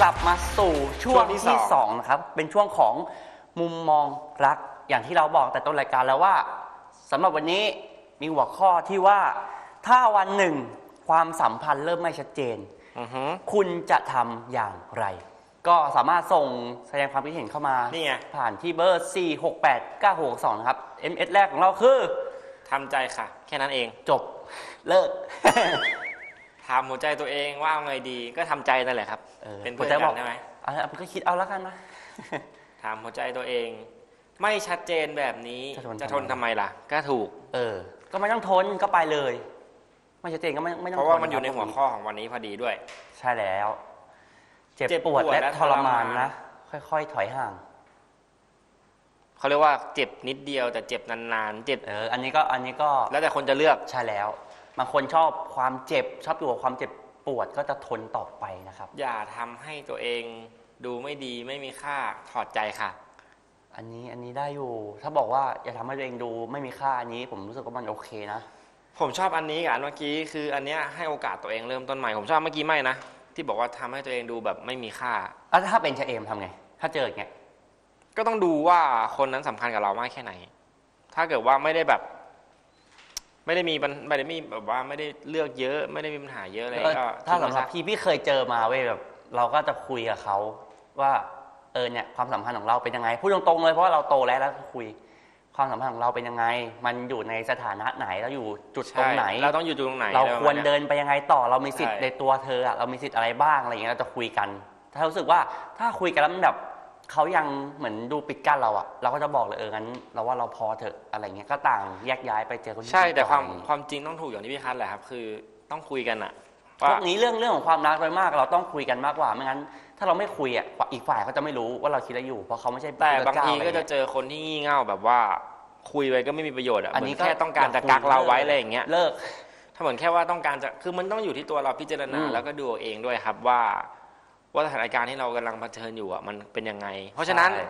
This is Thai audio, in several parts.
กลับมาสู่ช่วงช่วงที่ที่สอง สองนะครับ เป็นช่วงของมุมมองรักอย่างที่เราบอกแต่ต้นรายการแล้วว่าสำหรับวันนี้มีหัวข้อที่ว่าถ้าวันหนึ่งความสัมพันธ์เริ่มไม่ชัดเจน อือฮึคุณจะทำอย่างไร ก็สามารถส่งแสดงความคิดเห็นเข้ามานี่ไง ผ่านที่เบอร์ 4 6 8 9 6 2นะครับ MS แรกของเราคือ ทำใจค่ะ แค่นั้นเอง จบเลิก ถามหัวใจตัวเองว่าเอาไงดีก็ทำใจนั่นแหละครับเออเป็นเพื่อนหัวใจบกัอกนได้ไหมเอาละก็คิดเอาแล้วกันนะถามหัวใจตัวเอง ไม่ชัดเจนแบบนี้จะทนจะทนทำทำไมไมล่ะ ก็ถูก เออ ก็ไม่ต้องทนก็ไปเลย ไม่ชัดเจนก็ไม่ไม่ต้องเพราะว่าทมันอยู่ในครับหัวข้อของวันนี้พอดีด้วย ใช่แล้ว เจ็บเจ็บปวดปวดและและทรมานทรมานนะค่อยๆถอยห่างเขาเรียกว่าเจ็บนิดเดียวแต่เจ็บนานๆเจ็บเอออันนี้ก็อันนี้ก็แล้วแต่คนจะเลือกใช่แล้ว บางคนชอบความเจ็บ ชอบอยู่กับความเจ็บปวดก็จะทนต่อไปนะครับ อย่าทำให้ตัวเองดูไม่ดีไม่มีค่าถอดใจค่ะ อันนี้อันนี้ได้อยู่ ถ้าบอกว่าอย่าทำให้ตัวเองดูไม่มีค่าอันนี้ ผมรู้สึกว่ามันโอเคนะ ผมชอบอันนี้กับอันเมื่อกี้คืออันเนี้ยให้โอกาสตัวเองเริ่มต้นใหม่ผมชอบเมื่อกี้ไม่นะ ที่บอกว่าทำให้ตัวเองดูแบบไม่มีค่า แล้วถ้าเป็นชะเอมทำไง ถ้าเจออย่างเงี้ย ก็ต้องดูว่าคนนั้นสำคัญกับเรามากแค่ไหน ถ้าเกิดว่าไม่ได้แบบ ไม่ได้มีปัญไม่ได้มีแบบว่าไม่ได้เลือกเยอะ ไม่ได้มีปัญหาเยอะอะไรเออก็ถ้าทิ้งสำไว้หรับซะพี่พี่เคยเจอมาเว้ยแบบเราก็จะคุยกับเขาว่าเออเนี่ยความสัมพันธ์ของเราเป็นยังไงพูดตรงๆเลยเพราะว่าเราโตแล้วแล้วก็คุย ความสัมพันธ์ของเราเป็นยังไง มันอยู่ในสถานะไหนแล้วอยู่จุดตรงไหนใช่เราต้องอยู่ตรงไหน เราอะไปะควรมาณเดิยนไปยังไงต่อเรามีสิทธิ์ใช่ในตัวเธออะเรามีสิทธิ์อะไรบ้างอะไรอย่างเงี้ยเราจะคุยกัน ถ้ารู้สึกว่าถ้าคุยกันแล้วมันแบบ เขายังเหมือนดูปิดกั้นเราอะเราก็จะบอกเลยเอองั้น เราว่าเราพอเถอะอะไรเงี้ยก็ต่างแยกย้ายไปเจอคนที่ใช่ แต่ความดีกอะไรอย่งงี้ความจริงต้องถูกอย่างที่พี่คัทแหละครับ คือต้องคุยกันอะพว่าวกนี้เรื่องเรื่องของความรักโดยมากเราต้องคุยกันมากกว่าไม่งั้น ถ้าเราไม่คุยอะอีกฝ่ายเขาจะไม่รู้ว่าเราคิดอะไรอยู่เพราะเขาไม่ใช่แต่พระบางเจ้ทีอไรก็จะเงี้ยเจอคนที่งี่เง่าแบบว่า คุยไปก็ไม่มีประโยชน์อะอันเหมืนี้อนแค่ต้องการจะคุยกักเราไว้ลิอะไรอย่างเงี้ยเลิกถ้าเหมือนแค่ว่าต้องการจะคือมันต้องอยู่ที่ตัวเราพิจารณาอืมแล้วก็ดูเอาเองด้วยครับว่า ว่าสถานการณ์ที่เรากำลังเผชิญอยู่อะมันเป็นยังไง เพราะฉะนั้นใช่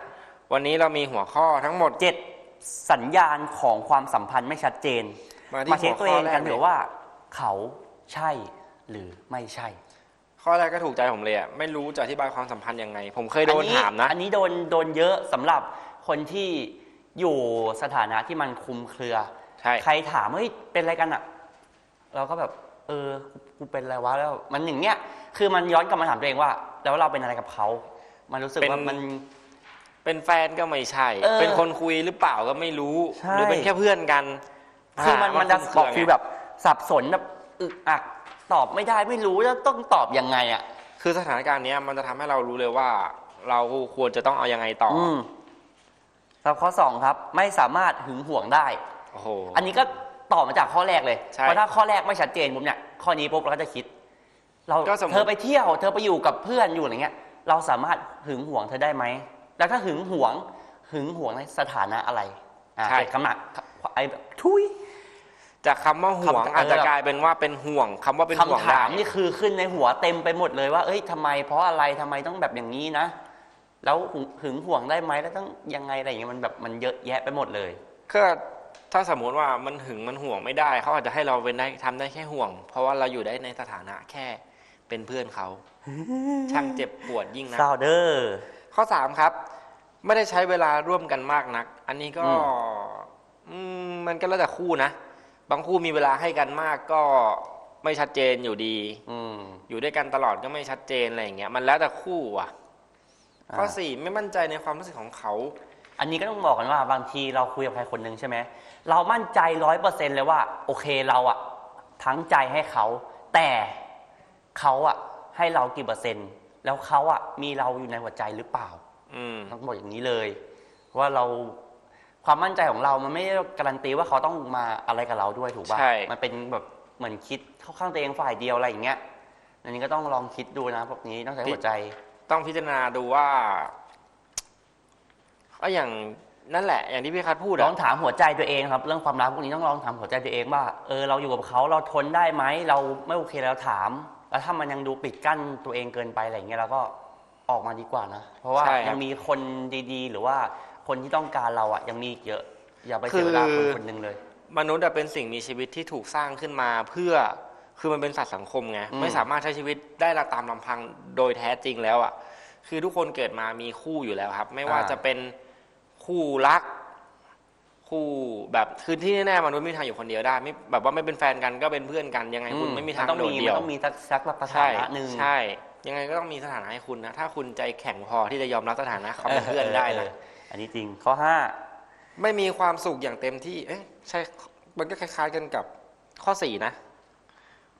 วันนี้เรามีหัวข้อทั้งหมดเจ็ดสัญญาณของความสัมพันธ์ไม่ชัดเจน มาที่มาเช็คหัวตัวข้เอองแรกักนเลเถยอะว่า เขาใช่หรือไม่ใช่ ข้อแรกก็ถูกใจผมเลยอะไม่รู้จะอธิบายความสัมพันธ์ยังไง ผมเคยโดนถามนะ อันนี้โดนโดนเยอะสำหรับคนที่อยู่สถานะที่มันคลุมเครือใช่ใครถามเฮ้ยเป็นอะไรกันอะเราก็แบบ เออ กูเป็นอะไรวะแล้วมันอย่างเงี้ยคือมันย้อนกลับมาถามตัวเองว่า แล้วเราเป็นอะไรกับเขา มันรู้สึกว่ามัน เป็นแฟนก็ไม่ใช่ เออเป็นคนคุยหรือเปล่าก็ไม่รู้ ใช่ หรือเป็นแค่เพื่อนกันคือมันอ่ามันจะคุ้บอกเคฟีรื่ลแบบ สับสนแบบอึกอักตอบไม่ได้ไม่รู้จะต้องตอบยังไงอะคือสถานการณ์เนี้ยมันจะทำให้เรารู้เลยว่า เราควรจะต้องเอายังไงต่อออืมสำหรับข้อสองครับ ไม่สามารถหึงหวงได้ โอ้โห อันนี้ก็ต่อมาจากข้อแรกเลย ใช่ เพราะถ้าข้อแรกไม่ชัดเจนปุ๊บเนี่ย ข้อนี้ปุ๊บเราก็จะคิด เราก็สมมุติ เธอไปเที่ยว เธอไปอยู่กับเพื่อนอยู่อะไรเงี้ย เราสามารถหึงหวงเธอได้ไหม แล้วถ้าหึงหวงหึงหวงในสถานะอะไรอ่าใช่ เป็นคำหนักไอ้แบบทุย จากคำว่าห่วงคำอาจจะเออ กลายเป็นว่าเป็นห่วงคำว่าเป็นห่วงคำได้ถามนี่คือขึ้นในหัวเต็มไปหมดเลยว่า เอ้ยทำไม เพราะอะไรทำไมต้องแบบอย่างนี้นะ แล้วหึงหึงหวงได้ไหมแล้วต้องยังไงอะไรอย่างเงี้ยมันแบบมันเยอะแยะไปหมดเลย ก็ ถ้าสมมุติว่ามันหึงมันห่วงไม่ได้เขาอาจจะให้เราเป็นได้ทำได้แค่ห่วง เพราะว่าเราอยู่ได้ในสถานะแค่เป็นเพื่อนเขาช่างเจ็บปวดยิ่งนะซาวเดอร์ข้อสามครับ ไม่ได้ใช้เวลาร่วมกันมากนัก อันนี้ก็อืมอืมมันก็แล้วแต่คู่นะบางคู่มีเวลาให้กันมากก็ไม่ชัดเจนอยู่ดี อืมอยู่ด้วยกันตลอดก็ไม่ชัดเจนอะไรอย่างเงี้ยมันแล้วแต่คู่อะอ่าข้อสี่ไม่มั่นใจในความรู้สึกของเขา อันนี้ก็ต้องบอกกันว่าบางทีเราคุยกับใครคนหนึ่งใช่ไหม เรามั่นใจร้อยเปอร์เซ็นเลยว่า โอเคเราอะทั้งใจให้เขา แต่เขาอะให้เรากี่เปอร์เซ็นต์ แล้วเขาอะมีเราอยู่ในหัวใจหรือเปล่าอืมต้องบอกอย่างนี้เลยเพราะว่าเราความมั่นใจของเรามันไม่ได้การันตีว่าเขาต้องมาอะไรกับเราด้วยถูกป่ะใช่มันเป็นแบบเหมือนคิดเข้าข้างตัวเองฝ่ายเดียวอะไรอย่างเงี้ยอันนี้ก็ต้องลองคิดดูนะพวกนี้ต้องใช้หัวใจ ต้องพิจารณาดูว่าก็อย่าง นั่นแหละอย่างที่พี่คัทพูดลอะองถามหัวใจตัวเองครับ เรื่องความรักพวกนี้ต้องลองถามหัวใจตัวเองว่าเออเราอยู่กับเขาเราทนได้ไหมเราไม่โอเคแล้วถาม แล้วถ้ามันยังดูปิดกั้นตัวเองเกินไปอะไรอย่างเงี้ยเราก็ออกมาดีกว่านะ เพราะว่ายังมีคนดีๆ หรือว่าคนที่ต้องการเราอะยังมีอีกเยอะ อย่าไปเสียเวลาคนคนหนึ่งเลย มนุษย์อะเป็นสิ่งมีชีวิตที่ถูกสร้างขึ้นมาเพื่อคือมันเป็นสัตว์สังคมไงอืมไม่สามารถใช้ชีวิตได้ละตามลำพังโดยแท้จริงแล้วอะคือทุกคนเกิดมามีคู่อยู่แล้วครับ ไม่ว่าจะเป็น คู่รัก คู่แบบคือที่แน่ๆมนุษย์ไม่มีทางอยู่คนเดียวได้ไม่แบบว่าไม่เป็นแฟนกันก็เป็นเพื่อนกันยังไงคุณไม่มีทางนต้องโดดมีเดี่ยวมันต้องมีสักสักสถาใช่นะหนึ่ง ใช่ ยังไงก็ต้องมีสถานะให้คุณนะถ้าคุณใจแข็งพอที่จะยอมรับสถานะเขาเป็นเพื่อนได้นะเอออันนี้จริงข้อห้า ไม่มีความสุขอย่างเต็มที่ เอ๊ะใช่ มันก็คล้าย ๆ กันกับข้อสี่นะ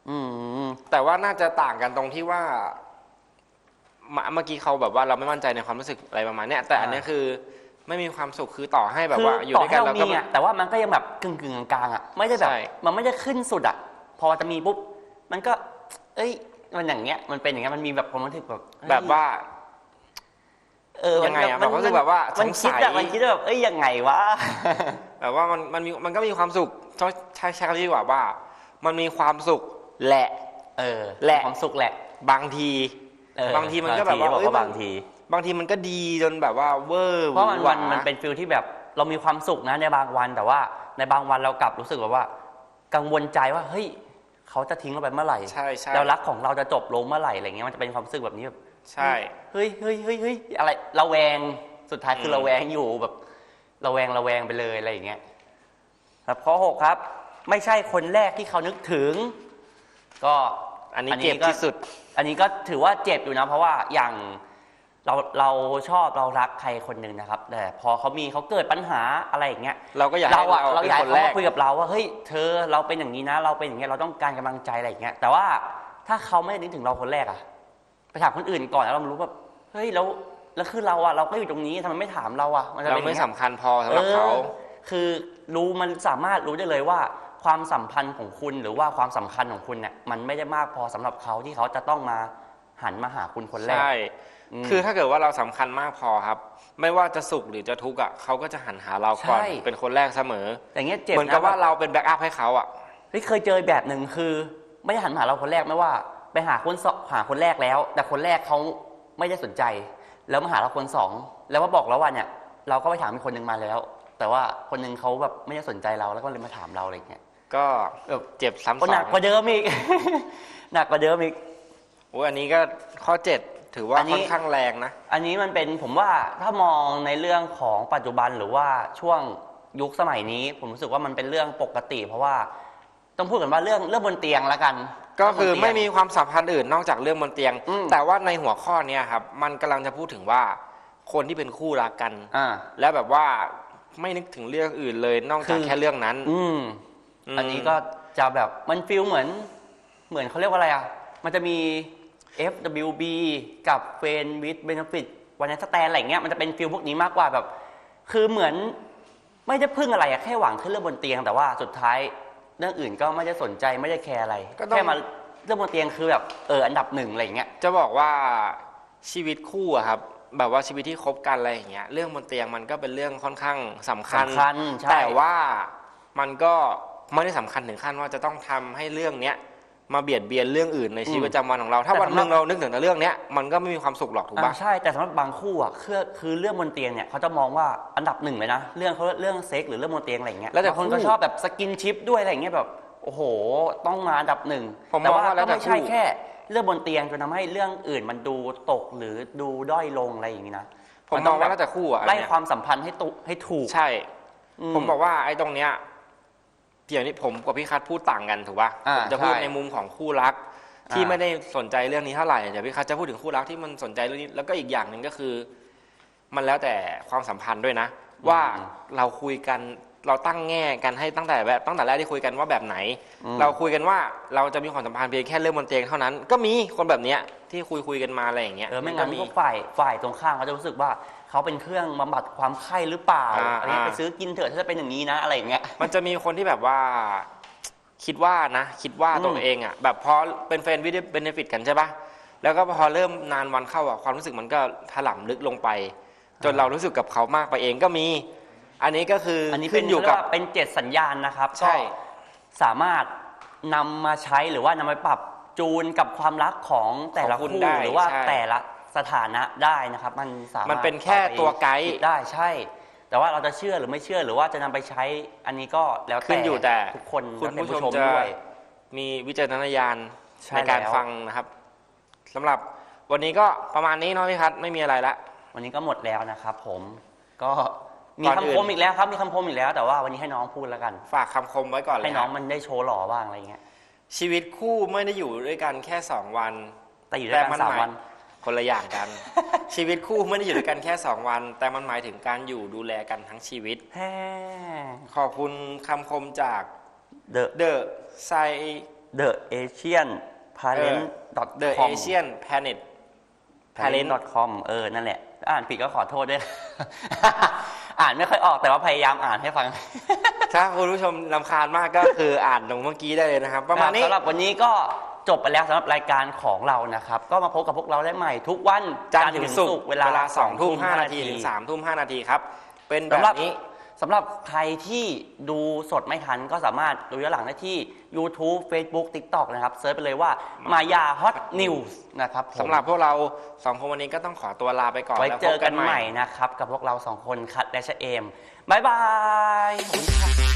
อืม แต่ว่าน่าจะต่างกันตรงที่ว่ามาเมื่อกี้เขาแบบว่าเราไม่มั่นใจในความรู้สึกอะไรประมาณเนี้ยแต่อันเนี้ยคือ ไม่มีความสุขคือต่อให้แบบว่า อยู่ต่อด้วยให้กันเราเราก็มีอะแต่ว่ามันก็ยังแบบกึ่งกึ่งๆกลางๆอะไม่ได้แบบใช่ มันไม่ได้ขึ้นสุดอะพอจะมีปุ๊บมันก็ เอ้ย มันอย่างเงี้ยมันเป็นอย่างเงี้ยมันมีแบบความรู้สึกแบบเฮ้ยแบบว่า เออยังไงอะมัแบบรู้สึกแบบว่ามันสงสัคิดย อะมันคิดว่าแบบเอ้ยยังไงวะ แบบว่ามันมันมีมันก็มีความสุขต้องใช้ใช้คำนี้ดีกว่าว่า มันมีความสุขแหละ เออแหละความสุขแหละบางที เออบางทีมันก็แบบว่าบางทีเอ้ยบอกว่าบางที บางทีมันก็ดีจนแบบว่าเวอร์เพราะมันหวมันมันเป็นฟิลที่แบบเรามีความสุขนะในบางวันแต่ว่าในบางวันเรากลับรู้สึกแบบว่า กังวลใจว่าเฮ้ยเขาจะทิ้งเราไปเมื่อไหร่ใช่ใช่แล้วรักของเราจะจบลงเมื่อไหร่อะไรเงี้ยมันจะเป็นความรู้สึกแบบนี้แบบใช่ เฮ้ยเฮ้ยเฮ้ยเฮ้ยอะไรระแวงสุดท้ายคือมระแวงอยู่แบบระแวงระแวงไปเลยอะไรอย่างเงี้ยครับข้อหกครับ ไม่ใช่คนแรกที่เขานึกถึง ก็อันนี้อันนี้เจ็บก็ที่สุด อันนี้ก็ถือว่าเจ็บอยู่นะ เพราะว่าอย่าง เราเราชอบเรารักใครคนหนึ่งนะครับ แต่พอเขามีเขาเกิดปัญหาอะไรอย่างเงี้ยเราก็อยากเราให้อะเราเราเป็นอยากคให้นแรเขามากคุยกับเราว่าเฮ้ยเธอเราเป็นอย่างนี้นะ เราเป็นอย่างเงี้ยเราต้องการกำลังใจอะไรอย่างเงี้ยแต่ว่าถ้าเขาไม่ได้นึกถึงเราคนแรกอะไปถามคนอื่นก่อนแล้วเรารู้แบบเฮ้ยแล้วแล้วคือเราอะเราก็อยู่ตรงนี้ทำไมไม่ถามเราอะมันจะเราเป็นอย่ไม่งงี้ย สำคัญพอสำหรับเขา ออคือรู้มันสามารถรู้ได้เลยว่าความสัมพันธ์ของคุณหรือว่าความสำคัญของคุณเนี่ยมันไม่ได้มากพอสำหรับเขาที่เขาจะต้องมา หันมาหาคุณคนแรก ใช่ อืม คือถ้าเกิดว่าเราสำคัญมากพอครับ ไม่ว่าจะสุขหรือจะทุกข์อะเขาก็จะหันหาเราก่อน ใช่ เป็นคนแรกเสมอ อย่างเงี้ยเจ็บเหมือนนะกับว่าแบบเราเป็นแบ็กอัพให้เขาอะ เฮ้ยเคยเจอแบบหนึ่งคือ ไม่ได้หันมาหาเราคนแรกไม่ว่า ไปหาคนสองหาคนแรกแล้ว แต่คนแรกเขาไม่ได้สนใจ แล้วมาหาเราคนสองแล้วมาบอกแล้วว่าเนี่ยเราก็ไปถามอีกคนหนึ่งมาแล้ว แต่ว่าคนหนึ่งเขาแบบไม่ได้สนใจเราแล้วก็เลยมาถามเราอะไรอย่างเงี้ยก็แบบเจ็บซ้ำก็สหอนักงกว่าเดิมอีก หนักกว่าเดิมอีก โอ้ยอันนี้ก็ข้อเจ็ดถือว่าอันนี้ ค่อนข้างแรงนะ อันนี้มันเป็นผมว่าถ้ามองในเรื่องของปัจจุบันหรือว่าช่วงยุคสมัยนี้ ผมรู้สึกว่ามันเป็นเรื่องปกติ เพราะว่าต้องพูดกันว่าเรื่องเรื่องบนเตียงแล้วกันก็คือเรื่งบนไม่เตียงมีความสัมพันธ์อื่นนอกจากเรื่องบนเตียง อืม แต่ว่าในหัวข้อเนี้ยครับ มันกำลังจะพูดถึงว่าคนที่เป็นคู่รักกัน อ่า แล้วแบบว่าไม่นึกถึงเรื่องอื่นเลยนอกจากคือแค่เรื่องนั้น อืมมอันนี้ก็จะแบบมันฟิลเหมือน เหมือนเขาเรียกว่าอะไรอะ มันจะมี FWB กับ f r i e n d with Benefit วันนี้สแตนอะไรเงี้ยมันจะเป็นฟิลพวกนี้มากกว่าแบบ คือเหมือนไม่ได้พึ่งอะไรอะแค่หวังแค่เรื่องบนเตียงแต่ว่าสุดท้ายเรื่องอื่นก็ไม่ได้สนใจไม่ได้แคร์อะไรก็ต้อง แค่มาเรื่องบนเตียงคือแบบเอออันดับหนึ่งอะไรเงี้ย จะบอกว่าชีวิตคู่อะครับ แบบว่าชีวิตที่คบกันอะไรอย่างเงี้ยเรื่องบนเตียงมันก็เป็นเรื่องค่อนข้างสำคัญ สำคัญใช่ แต่ว่ามันก็ไม่ได้สำคัญถึงขั้นว่าจะต้องทำให้เรื่องเนี้ย มาเบียดเบียนเรื่องอื่นในชีวิตประจำวันของเรา ถ้าวันหนึ่งเรานึกถึงแต่เรื่องเนี้ยมันก็ไม่มีความสุขหรอกถูกอ่าปะใช่แต่สำหรับบางคู่อะคือคือเรื่องบนเตียงเนี่ยเขาจะมองว่าอันดับหนึ่งเลยนะเรื่องเขาเรื่องเซ็กหรือเรื่องบนเตียงอะไรอย่างเงี้ยแล้วแต่บางคนคู่ก็ชอบแบบสกินชิปด้วยอะไรอย่างเงี้ยแบบโอ้โห ต้องมาอันดับหนึ่งผมแต่มองว่าว่าแล้ก็วแต่ไม่ใช่คู่ แค่ เรื่องบนเตียงจนทำให้เรื่องอื่นมันดูตกหรือดูด้อยลงอะไรอย่างงี้นะผมมันมต้อองงว่าแบบแล้วแต่คู่อะอันไล่เนี้ยความสัมพันธ์ให้ตุให้ถูก ใช่ อืผมบอกว่าไอ้ตรงเนี้ย เดี๋ยวนี้ผมกับพี่คัทพูดต่างกันถูกปะอ่าผมจะพูดใช่ในมุมของคู่รัก ที่อ่า ไม่ได้สนใจเรื่องนี้เท่าไหร่เดี๋ยวพี่คัทจะพูดถึงคู่รักที่มันสนใจเรื่องนี้ แล้วก็อีกอย่างหนึ่งก็คือ มันแล้วแต่ความสัมพันธ์ด้วยนะ ว่าเราคุยกันเราตั้งแง่กันให้ตั้งแต่แบบตั้งแต่แรกที่คุยกันว่าแบบไหนอืมเราคุยกันว่าเราจะมีความสัมพันธ์เพียงแค่เรื่องบนเตียงเท่านั้น ก็มีคนแบบเนี้ยที่คุยคุยกันมาอะไรอย่างเงี้ยเออไม่ก็งั้นมี พวกฝ่ายฝ่ายตรงข้ามเขาจะรู้สึกว่า เขาเป็นเครื่องบำบัดความไข้หรือเปล่าอ่าอันนี้อ่า ไปซื้อกินเถอะถ้าจะเป็นอย่างนี้นะอะไรอย่างเงี้ย มันจะมีคนที่แบบว่า คิดว่านะ คิดว่าอืม ตัวเองอะ แบบพอเป็นแฟนวิดเบนฟิตกันใช่ปะแล้วก็พอเริ่มนานวันเข้าอะความรู้สึกมันก็ถล่ำลึกลงไป จนเรารู้สึกกับเขามากไปเองก็มี อันนี้ก็คืออัอันนี้ขึ้เป็นนอยู่กับเรีกว่าเป็นเจ็ดสัญญาณนะครับใช่ก็สามารถนำมาใช้หรือว่านำไปปรับจูนกับความรักของแต่ละของคุณคู่ได้หรือว่าใช่แต่ละ สถานะได้นะครับ มันสามารถมันเป็นแค่ตัวไกด์ คิดได้ใช่ แต่ว่าเราจะเชื่อหรือไม่เชื่อหรือว่าจะนำไปใช้อันนี้ก็แล้วแต่ขึ้นอยู่แต่ทุกคนคุณแล้วแต่ผู้ชมจะด้วย มีวิจารณญาณใช่ในการแล้ว ฟังนะครับสำหรับวันนี้ก็ประมาณนี้เนาะพี่พัดไม่มีอะไรละ วันนี้ก็หมดแล้วนะครับ ผมก็มีก่อนอื่คำน คมอีกแล้วครับมีคำคมอีกแล้ว แต่ว่าวันนี้ให้น้องพูดแล้วกัน ฝากคำคมไว้ก่อนเลยให้น้องครับมันได้โชว์หล่อบ้างอะไรเงี้ยชีวิตคู่ไม่ได้อยู่ด้วยกันแค่สองวัน แต่อยู่ด้วยกันแต่มันสามหมายวัน คนละอย่างกัน ชีวิตคู่ไม่ได้อยู่ด้วยกันแค่สองวัน แต่มันหมายถึงการอยู่ดูแลกันทั้งชีวิตแฮ่ขอบคุณคำคมจาก the The s c i the Asian parent dot The com Asian Planet parent dot com เออ นั่นแหละ อ่านผิดก็ขอโทษด้วย อ่านไม่ค่อยออกแต่ว่าพยายามอ่านให้ฟังถ้าคุณผู้ชมลำคาญมากก็คืออ่านตรงเมื่อกี้ได้เลยนะครับ ประมาณนี้สำหรับวันนี้ก็ จบไปแล้วสำหรับรายการของเรานะครับ ก็มาพบกับพวกเราได้ใหม่ ทุกวันจันทร์ถึงศุกร์เวลาสองทุ่มห้านาทีถึงสามทุ่มห้านาทีครับ เป็นแบสำหรับบนี้สำหรับใครที่ดูสดไม่ทันก็สามารถดูย้อนหลังได้ที่ YouTube Facebook TikTok นะครับเซิร์ชไปเลยว่ามายา Hot News นะครับผมสำหรับพวกเราสองคนวันนี้ก็ต้องขอตัวลาไปก่อนไว้แล้วเจพอบกันใหม่นะครับ กับพวกเราสองคนคัดและชะเอมบายบายขอบคุณครับ